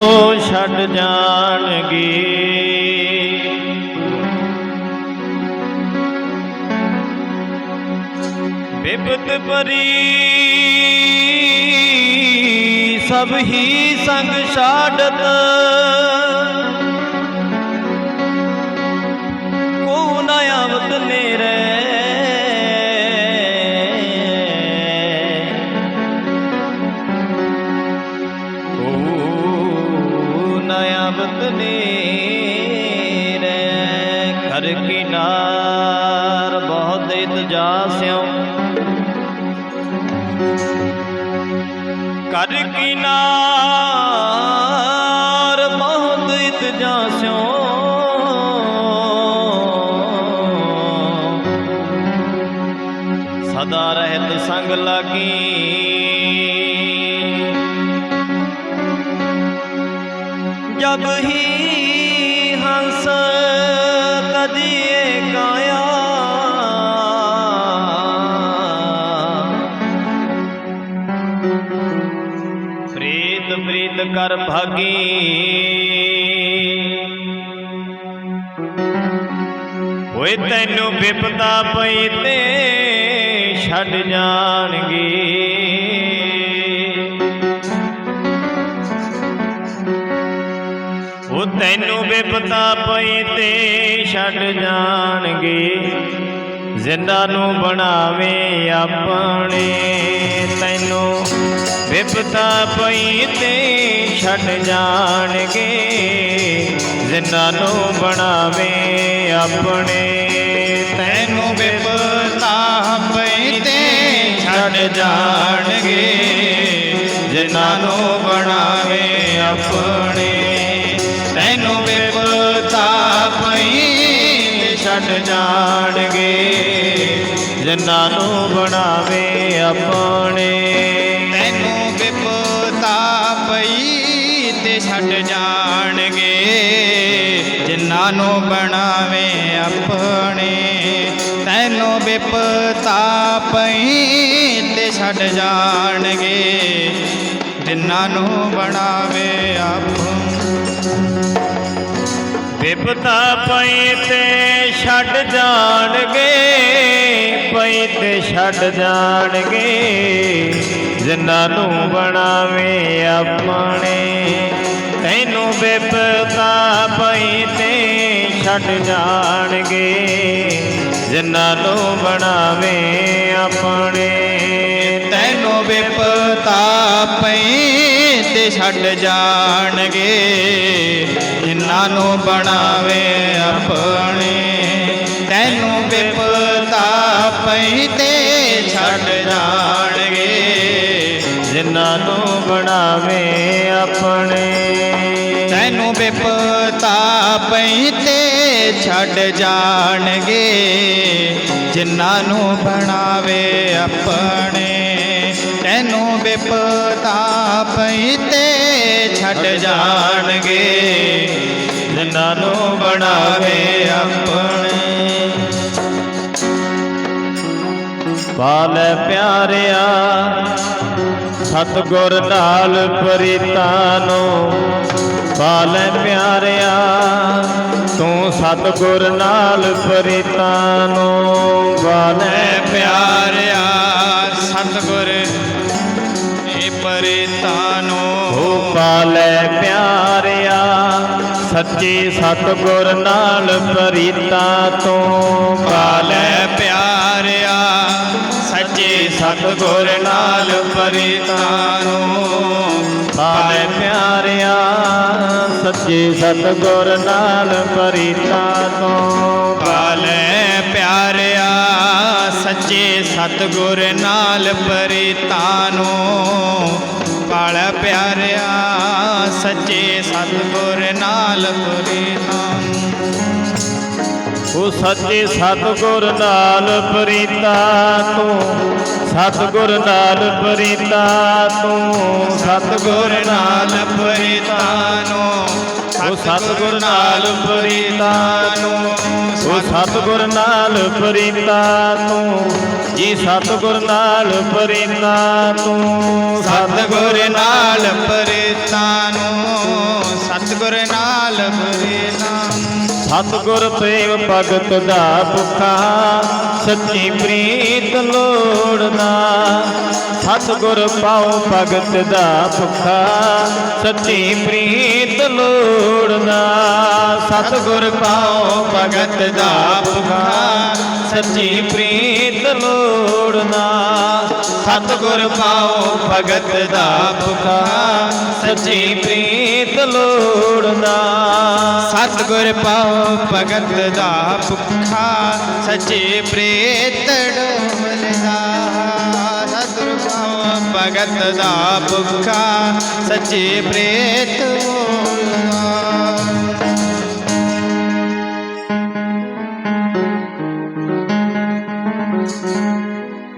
ਉਹ ਛੱਡ ਜਾਣਗੇ। ਬਿਪਤ ਪਰੀ ਸਭ ਹੀ ਸੰਗ ਛਾੜਤ। ਬਹੁਤ ਕਰ ਕਿਨਾਰ ਬਹੁਤ ਇਤਜਾ ਸਿਉ। ਸਦਾ ਰਹਿਤ ਸੰਗ ਲਾਗੀ। ਜਬ ਹੀ ਹੰਸ ਕਦੀ ਕਰ ਭਾਗੀ। ਓਏ ਤੈਨੂੰ ਵਿਪਤਾ ਪਈ ਤੇ ਛੱਡ ਜਾਣਗੇ। ਉਹ ਤੈਨੂੰ ਵਿਪਤਾ ਪਈ ਤੇ ਛੱਡ ਜਾਣਗੇ। ਜ਼ਿੰਦਾ ਨੂੰ ਬਣਾਵੇ ਆਪਣੇ ਤੈਨੂੰ। ਵਿਪਤਾ ਪਈ ਤੇ ਛੱਡ ਜਾਣਗੇ। ਜ਼ਿੰਦਾ ਨੂੰ ਬਣਾਵੇ ਆਪਣੇ, ਤੈਨੂੰ ਵਿਪਤਾ ਪਈ ਤੇ ਛੱਡ ਜਾਣਗੇ। ਜਿਨ੍ਹਾਂ ਨੂੰ ਬਣਾਵੇ ਆਪਣੇ, ਤੈਨੂੰ ਵਿਪਤਾ ਪਈ ਛੱਡ ਜਾਣਗੇ। ਜਿਨ੍ਹਾਂ ਨੂੰ ਬਣਾਵੇ ਆਪਣੇ। ਛੱਡ ਜਾਣਗੇ। ਜਿਨ੍ਹਾਂ ਨੂੰ ਬਣਾਵੇ ਆਪਣੇ, ਤੈਨੂੰ ਵਿਪਤਾ ਪਈ ਤੇ ਛੱਡ ਜਾਣਗੇ। ਜਿਨ੍ਹਾਂ ਨੂੰ ਬਣਾਵੇ ਆਪਣੇ ਵਿਪਤਾ ਪਈ ਤੇ ਛੱਡ ਜਾਣਗੇ, ਪਈ ਤੇ ਛੱਡ ਜਾਣਗੇ। ਜਿਨ੍ਹਾਂ ਨੂੰ ਬਣਾਵੇ ਆਪਣੇ। ਤੈਨੂੰ ਬੇਪਤਾ ਪਈ ਤੇ ਛੱਡ ਜਾਣਗੇ। ਜਿਨ੍ਹਾਂ ਨੂੰ ਬਣਾਵੇ ਆਪਣੇ। ਤੈਨੂੰ ਬੇਪਤਾ ਪਈ ਤੇ ਛੱਡ ਜਾਣਗੇ। ਜਿਨ੍ਹਾਂ ਨੂੰ ਬਣਾਵੇ ਆਪਣੇ। ਤੈਨੂੰ ਬੇਪਤਾ ਪਈ ਤੇ ਛੱਡ ਜਾਣਗੇ। ਜਿਨ੍ਹਾਂ ਨੂੰ ਬਣਾਵੇ ਆਪਣੇ। ਤੈਨੂੰ ਵਿਪਤਾ ਪਈ ਤੇ ਛੱਡ ਜਾਣਗੇ। ਜਿਨ੍ਹਾਂ ਨੂੰ ਬਣਾਵੇ ਆਪਣੇ। ਤੈਨੂੰ ਵਿਪਤਾ ਪਈ ਤੇ ਛੱਡ ਜਾਣਗੇ। ਜਿਨ੍ਹਾਂ ਨੂੰ ਬਣਾਵੇ ਆਪਣੇ। ਪਾਲ ਪਿਆਰਿਆ, ਸਤਗੁਰ ਨਾਲ ਪ੍ਰੀਤਾ ਨੂੰ। ਪਾਲੈ ਪਿਆਰਿਆ, ਤੂੰ ਸਤਗੁਰ ਨਾਲ ਪ੍ਰੀਤਾ ਨੂੰ। ਪਾਲ ਪਿਆਰਿਆ, ਸਤਿਗੁਰ ਇਹ ਪਰਿਤਾਨੋ ਹੋ ਪਾਲੇ ਪਿਆਰਿਆ, ਸੱਚੇ ਸਤਗੁਰ ਨਾਲ ਪ੍ਰੀਤਾ ਤੋਂ। ਪਾਲੈ ਪਿਆਰਿਆ ਸਤਿਗੁਰ ਨਾਲ ਪਰਿਤਾਨੋ। ਪਾਲੇ ਪਿਆਰਿਆ, ਸੱਚੇ ਸਤਗੁਰ ਨਾਲ ਪ੍ਰੀਤਾ ਤੋਂ ਪਾਲੈ ਪਿਆਰਿਆ, ਸੱਚੇ ਸਤਿਗੁਰ ਨਾਲ ਪਰਿਤਾਨੋ। ਪਾਲੈ ਪਿਆਰਿਆ, ਸੱਚੇ ਸਤਿਗੁਰ ਨਾਲ ਪਰਿਤਾਨੋ। ਸੱਚੇ ਸਤਗੁਰ ਨਾਲ ਪ੍ਰੀਤਾ ਤੂੰ, ਸਤਗੁਰ ਨਾਲ ਪ੍ਰੀਤਾ ਤੂੰ, ਸਤਿਗੁਰ ਨਾਲ ਪਰਿਤਾਨੋ ਉਹ ਸਤਗੁਰ ਨਾਲ ਪ੍ਰੀਤਾ ਨੂੰ ਉਹ ਸਤਗੁਰ ਨਾਲ ਪ੍ਰੀਤਾ ਤੂੰ, ਜੀ ਸਤਗੁਰ ਨਾਲ ਪ੍ਰੀਤਾ ਤੂੰ, ਸਤਿਗੁਰ ਨਾਲ ਪਰਿਤਾਨੋ ਸਤਿਗੁਰ ਪ੍ਰੇਮ ਭਗਤ ਦਾ ਭੁਖਾ, ਸੱਚੀ ਪ੍ਰੀਤ ਲੋੜਨਾ ਸਤਿਗੁਰ ਪਾਉ ਭਗਤ ਦਾ ਭੁਖਾ, ਸੱਚੀ ਪ੍ਰੀਤ ਲੋੜਨਾ ਸਤਿਗੁਰ ਪਾਉ ਭਗਤ ਦਾ ਭੁਖਾ, ਸੱਚੀ ਪ੍ਰੀਤ ਲੋੜਨਾ ਸਤਿਗੁਰ ਪਾਓ ਭਗਤ ਦਾ ਭੁਖਾ, ਸੱਚੀ ਪ੍ਰੀਤ ਲੋੜਨਾ ਸਤਿਗੁਰ ਪਾਓ ਭਗਤ ਦਾ ਭੁੱਖਾ, ਸੱਚੇ ਪ੍ਰੇਤ ਡੋਲਦਾ ਸਤਿਗੁਰ ਪਾਓ ਭਗਤ ਦਾ ਭੁੱਖਾ, ਸੱਚੇ ਪ੍ਰੇਤ